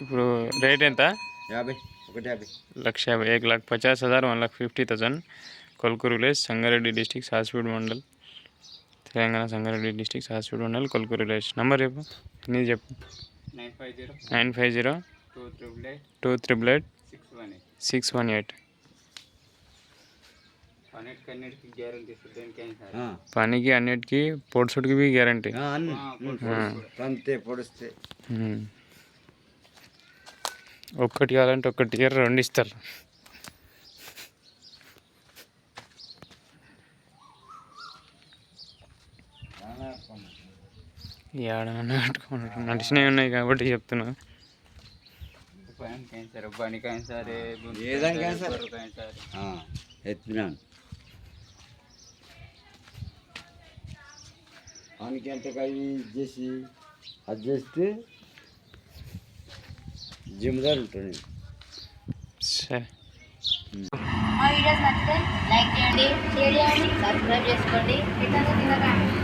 ఇప్పుడు రేట్ ఎంత? యాభై ఒకటి యాభై. లక్ష యాభై ఏక్ లాక్ పచాస్ హజార్ one lakh fifty thousand. Kolkur village Sangareddy district Sasipudi mandal. Telangana Sangareddy district Sasipudi mandal Kolkur village. Number చెప్పు. నీ చెప్పు. Nine five zero. Nine five zero. Two triple eight. Two triple eight. Six one eight. Six one eight. పనికి అన్నిటికీ పొడుసుడికి guarantee. అంతే పొడిస్తే. ఒక్కటి కావాలంటే ఒక్కటి year రెండు ఇస్తారు. ఏడన్నా పెట్టుకున్నాడు నడిచినవి ఉన్నాయి కాబట్టి చెప్తున్నా. ఎత్తున్నాను సరే సరే సరే ఎంత చేసి అది చేస్తే జిమ్దార్ ఉంటాడు సరే. మా వీడియోస్ నచ్చితే లైక్ చేయండి షేర్ చేయండి సబ్స్క్రైబ్ చేసుకోండి. ఇతను తినకండి